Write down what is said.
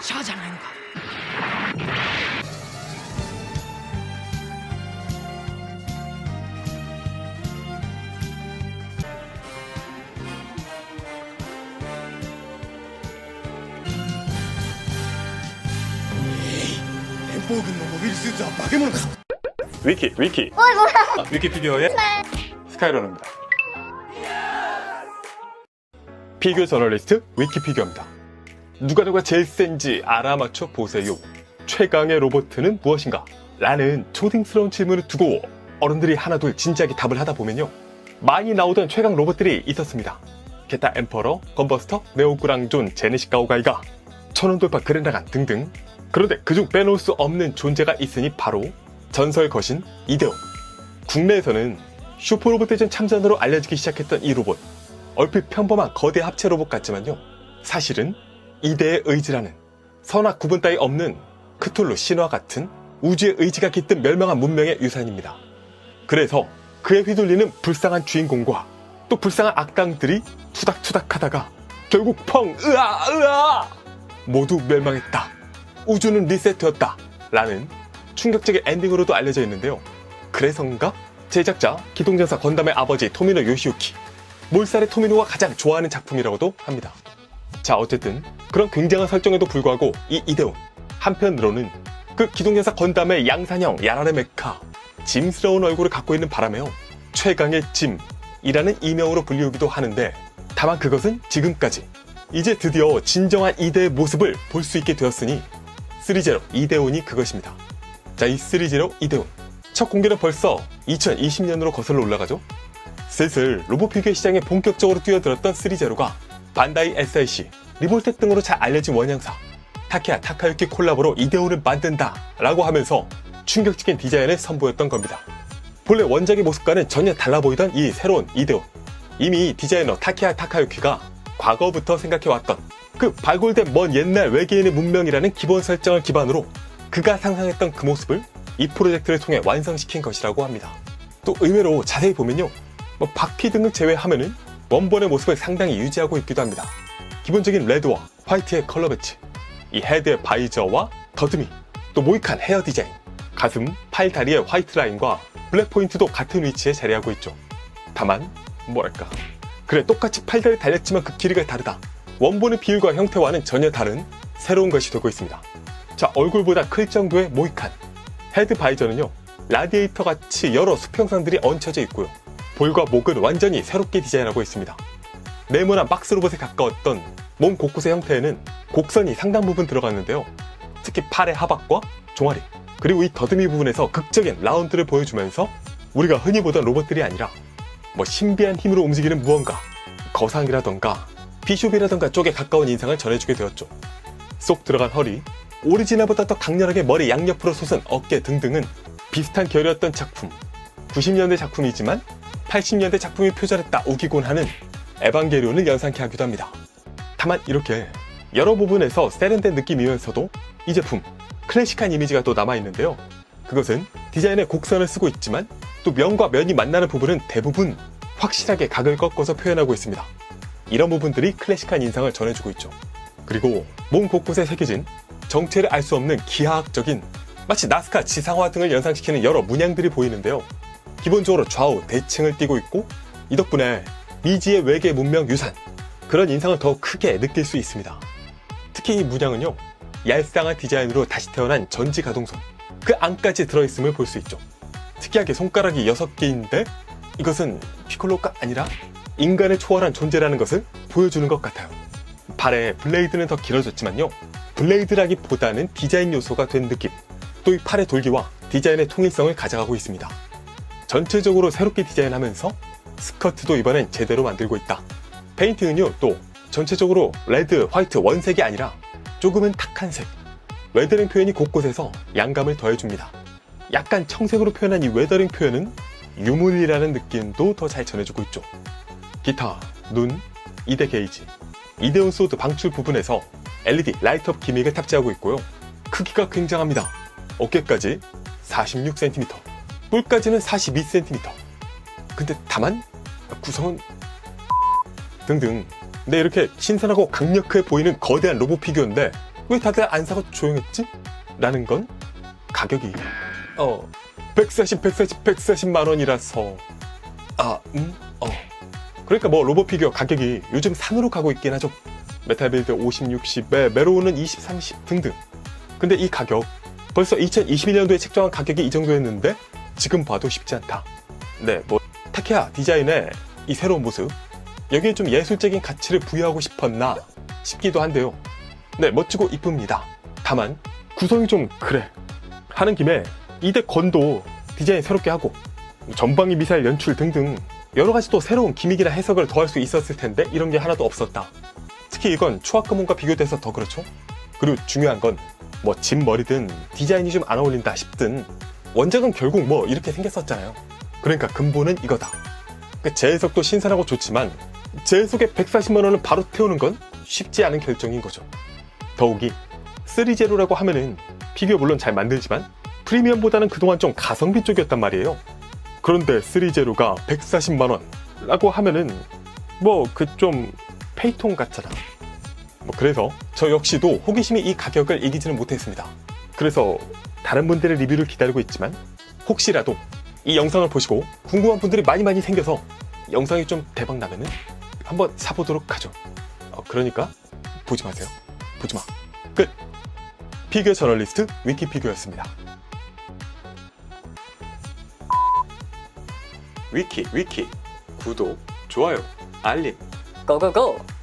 샤지 않아인가? 햄버거는 모빌 스ーツは化け物か 위키 위키 어이 뭐야 아, 위키피디어의 스카이러너입니다 피규어 저널리스트 위키피규어입니다 누가 누가 제일 센지 알아맞혀 보세요 최강의 로봇은 무엇인가? 라는 초딩스러운 질문을 두고 어른들이 하나둘 진지하게 답을 하다 보면요 많이 나오던 최강 로봇들이 있었습니다 게타 엠퍼러, 건버스터, 네오그랑존, 제네시스 가오가이가 천원 돌파 그랜라간 등등 그런데 그중 빼놓을 수 없는 존재가 있으니 바로 전설 거신 이대호. 국내에서는 슈퍼로봇 대전 참전으로 알려지기 시작했던 이 로봇. 얼핏 평범한 거대 합체 로봇 같지만요. 사실은 이대의 의지라는 선악 구분 따위 없는 크툴루 신화 같은 우주의 의지가 깃든 멸망한 문명의 유산입니다. 그래서 그에 휘둘리는 불쌍한 주인공과 또 불쌍한 악당들이 투닥투닥 하다가 결국 펑 으아 으아 모두 멸망했다. 우주는 리셋되었다. 라는 충격적인 엔딩으로도 알려져 있는데요. 그래서인가? 제작자 기동전사 건담의 아버지 토미노 요시유키. 몰살의 토미노가 가장 좋아하는 작품이라고도 합니다. 자, 어쨌든 그런 굉장한 설정에도 불구하고 이 이대훈 한편으로는 그 기동전사 건담의 양산형 야라레 메카 짐스러운 얼굴을 갖고 있는 바람에요. 최강의 짐이라는 이명으로 불리우기도 하는데 다만 그것은 지금까지 이제 드디어 진정한 이대의 모습을 볼 수 있게 되었으니 3제로 이대훈이 그것입니다. 자, 이 3제로 이대훈. 첫 공개는 벌써 2020년으로 거슬러 올라가죠? 슬슬 로봇 피규어 시장에 본격적으로 뛰어들었던 3제로가 반다이 SIC, 리볼텍 등으로 잘 알려진 원양사, 타케야 타카유키 콜라보로 이대훈을 만든다 라고 하면서 충격적인 디자인을 선보였던 겁니다. 본래 원작의 모습과는 전혀 달라 보이던 이 새로운 이대훈. 이미 디자이너 타케야 타카유키가 과거부터 생각해왔던 그 발굴된 먼 옛날 외계인의 문명이라는 기본 설정을 기반으로 그가 상상했던 그 모습을 이 프로젝트를 통해 완성시킨 것이라고 합니다. 또 의외로 자세히 보면요. 뭐 바퀴 등을 제외하면은 원본의 모습을 상당히 유지하고 있기도 합니다. 기본적인 레드와 화이트의 컬러 배치, 이 헤드의 바이저와 더듬이, 또 모이칸 헤어 디자인, 가슴, 팔, 다리의 화이트 라인과 블랙 포인트도 같은 위치에 자리하고 있죠. 다만 뭐랄까 그래 똑같이 팔다리 달렸지만 그 길이가 다르다. 원본의 비율과 형태와는 전혀 다른 새로운 것이 되고 있습니다. 자 얼굴보다 클 정도의 모이칸 헤드 바이저는요 라디에이터 같이 여러 수평선들이 얹혀져 있고요. 볼과 목은 완전히 새롭게 디자인하고 있습니다. 네모난 박스 로봇에 가까웠던 몸 곳곳의 형태에는 곡선이 상당 부분 들어갔는데요. 특히 팔의 하박과 종아리 그리고 이 더듬이 부분에서 극적인 라운드를 보여주면서 우리가 흔히 보던 로봇들이 아니라 뭐 신비한 힘으로 움직이는 무언가 거상이라던가 비숍이라던가 쪽에 가까운 인상을 전해주게 되었죠. 쏙 들어간 허리, 오리지널보다 더 강렬하게 머리 양옆으로 솟은 어깨 등등은 비슷한 결이었던 작품. 90년대 작품이지만 80년대 작품이 표절했다 우기곤 하는 에반게리온을 연상케 하기도 합니다. 다만 이렇게 여러 부분에서 세련된 느낌이면서도 이 제품 클래식한 이미지가 또 남아있는데요. 그것은 디자인의 곡선을 쓰고 있지만 또 면과 면이 만나는 부분은 대부분 확실하게 각을 꺾어서 표현하고 있습니다. 이런 부분들이 클래식한 인상을 전해주고 있죠. 그리고 몸 곳곳에 새겨진 정체를 알 수 없는 기하학적인 마치 나스카 지상화 등을 연상시키는 여러 문양들이 보이는데요. 기본적으로 좌우 대칭을 띠고 있고 이 덕분에 미지의 외계 문명 유산 그런 인상을 더 크게 느낄 수 있습니다. 특히 이 문양은요 얄쌍한 디자인으로 다시 태어난 전지 가동손 그 안까지 들어있음을 볼 수 있죠. 특이하게 손가락이 6개인데 이것은 피콜로가 아니라 인간을 초월한 존재라는 것을 보여주는 것 같아요. 발에 블레이드는 더 길어졌지만요. 블레이드라기보다는 디자인 요소가 된 느낌. 또 이 팔의 돌기와 디자인의 통일성을 가져가고 있습니다. 전체적으로 새롭게 디자인하면서 스커트도 이번엔 제대로 만들고 있다. 페인팅은요, 또 전체적으로 레드, 화이트 원색이 아니라 조금은 탁한 색. 웨더링 표현이 곳곳에서 양감을 더해줍니다. 약간 청색으로 표현한 이 웨더링 표현은 유물이라는 느낌도 더 잘 전해주고 있죠. 기타, 눈, 이대 게이지, 이대온 소드 방출 부분에서 LED 라이트업 기믹을 탑재하고 있고요. 크기가 굉장합니다. 어깨까지 46cm, 뿔까지는 42cm. 근데 다만 구성은 등등. 네, 이렇게 신선하고 강력해 보이는 거대한 로봇 피규어인데 왜 다들 안 사고 조용했지? 라는 건 가격이 어. 140, 140, 140만 원이라서. 아, 음, 어. 그러니까 뭐 로봇 피규어 가격이 요즘 산으로 가고 있긴 하죠. 메탈빌드 50, 60에 메로우는 20, 30 등등. 근데 이 가격 벌써 2021년도에 책정한 가격이 이 정도였는데 지금 봐도 쉽지 않다. 네, 뭐 타케아 디자인의 이 새로운 모습 여기에 좀 예술적인 가치를 부여하고 싶었나 싶기도 한데요. 네, 멋지고 이쁩니다. 다만 구성이 좀 그래 하는 김에 이대 건도 디자인 새롭게 하고 전방위 미사일 연출 등등 여러 가지 또 새로운 기믹이나 해석을 더할 수 있었을 텐데 이런 게 하나도 없었다. 특히 이건 초학금문과 비교돼서 더 그렇죠. 그리고 중요한 건뭐집 머리든 디자인이 좀 안 어울린다 싶든 원작은 결국 뭐 이렇게 생겼었잖아요. 그러니까 근본은 이거다. 그 재해석도 신선하고 좋지만 재해석에 140만 원을 바로 태우는 건 쉽지 않은 결정인 거죠. 더욱이 3제로라고 하면은 피규어 물론 잘 만들지만 프리미엄보다는 그동안 좀 가성비 쪽이었단 말이에요. 그런데 3제로가 140만 원라고 하면은 뭐 그 좀 페이통 같잖아. 뭐 그래서 저 역시도 호기심이 이 가격을 이기지는 못했습니다. 그래서 다른 분들의 리뷰를 기다리고 있지만 혹시라도 이 영상을 보시고 궁금한 분들이 많이 많이 생겨서 영상이 좀 대박 나면은 한번 사보도록 하죠. 어, 그러니까 보지 마세요. 보지 마. 끝. 피규어 저널리스트 위키피규어였습니다. 위키 위키 구독 좋아요 알림 고고고!